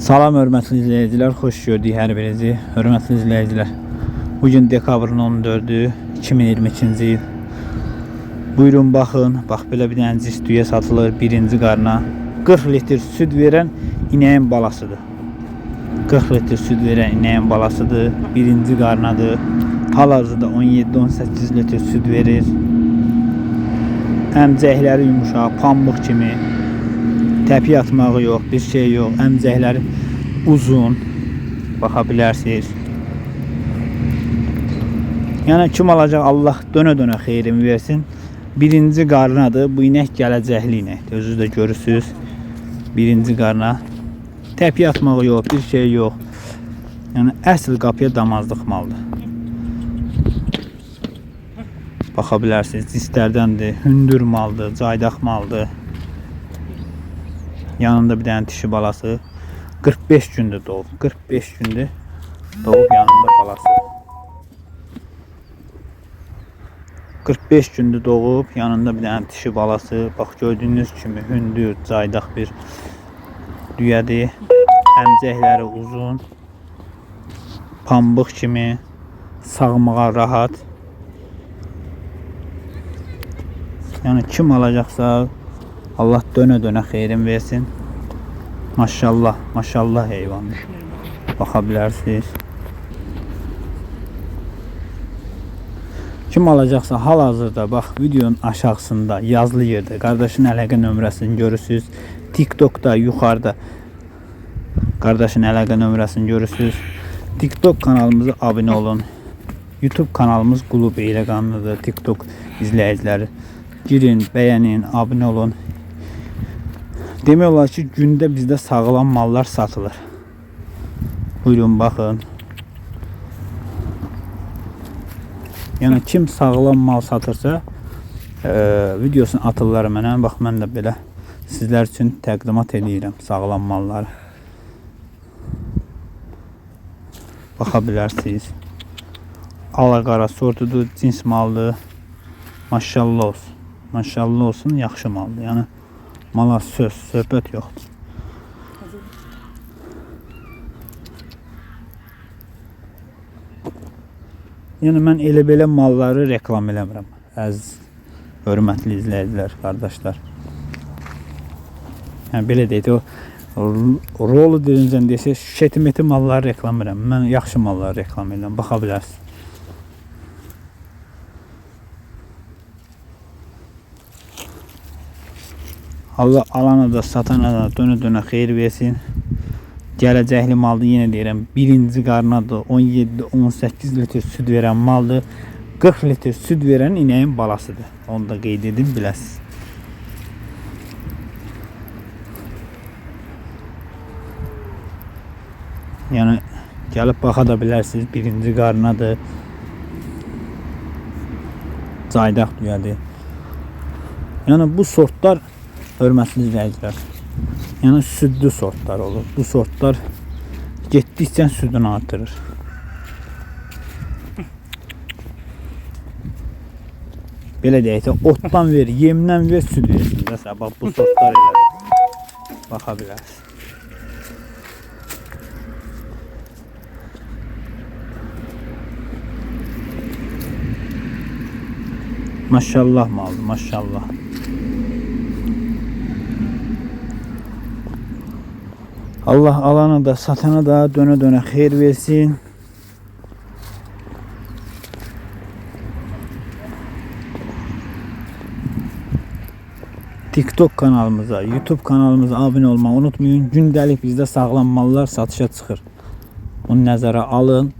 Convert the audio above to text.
Salam hörmətli izləyicilər, xoş gördük hər birinizi. Hörmətli izləyicilər. Bu dekabrın 14-ü 2022-ci il. Buyurun baxın, bax belə bir dənə cistüyə satılır birinci qarna. 40 litr süd verən inəyin balasıdır. 40 litr süd verən inəyin balasıdır. Birinci qarnadır. Hal-hazırda 17-18 litr süd verir. Əmcəkləri yumuşaq, pambıq kimi. Təpi atmağı yox, bir şey yox. Əmcəkləri uzun. Baxa bilərsiniz. Yəni kim alacaq Allah dönə-dönə xeyrini versin. Birinci qarnadır. Bu inək gələcəkli inəkdir. Özünüz də görürsüz. Birinci qarna. Təpi atmağı yox, bir şey yox. Yəni əsl qapıya damazlıq maldır. Baxa bilərsiniz. Cistərdəndir, hündür maldır, caydaq maldır. Yanında bir dənə dişi balası. 45 gündür doğub. 45 gündür doğub yanında balası. 45 gündür doğub yanında bir dənə dişi balası. Bax gördüyünüz kimi hündür, caydaq bir düyədir. Əmcəkləri uzun. Pambıq kimi sağmağa rahat. Yəni kim alacaqsa Allah dönə-dönə xeyrin versin. Maşallah, maşallah heyvandır. Baxa bilərsiniz. Kim alacaqsa hal-hazırda bax videonun aşağısında yazılı yerdə qardaşın əlaqə nömrəsini görürsüz. TikTokda yuxarıda qardaşın əlaqə nömrəsini görürsüz. TikTok kanalımıza abunə olun. YouTube kanalımız Qulub Eyləqanlıdır. TikTok izləyiciləri girin, bəyənin, abunə olun. Demək olar ki, gündə bizdə sağlam mallar satılır. Buyurun baxın. Yəni kim sağlam mal satırsa, e, videosunu atırlar mənə. Bax mən də belə sizlər üçün təqdimat edirəm sağlam malları. Baxa bilərsiniz. Ala-qara sortudur, cins maldır. Maşallah olsun. Maşallah olsun, yaxşı maldır. Yəni mala söz, söhbət yoxdur. Yəni mən elə belə malları reklam eləmirəm. Əziz hörmətli izləyicilər, qardaşlar. Yəni belə deyək o rolu dirincən desə şetimeti malları reklam eləmirəm. Mən yaxşı malları reklam edirəm. Baxa bilərsiniz. Allah alana da satana da dönə-dönə xeyir versin. Gələcəkli maldır yenə deyirəm. Birinci qarnadır. 17-18 litr süd verən maldır. 40 litr süd verən inəyin balasıdır. Onu da qeyd edin biləsiz. Yəni gəlib baxa da bilərsiniz. Birinci qarnadır. Caydaq düyədir. Yəni bu sortlar hörmətli izləyicilər. Yəni südlü sortlar olur. Bu sortlar getdikcə südünü artırır. Belə deyək də otdan ver, yemdən ver, süd versin. Məsələn, bax bu sortlar elədir. Baxa bilərsiniz. Maşallah maldır, maşallah. Allah alana da satana da döne döne xeyir versin. TikTok kanalımıza, YouTube kanalımıza abunə olmağı unutmayın. Gündəlik bizdə sağlam mallar satışa çıxır. Bunu nəzərə alın.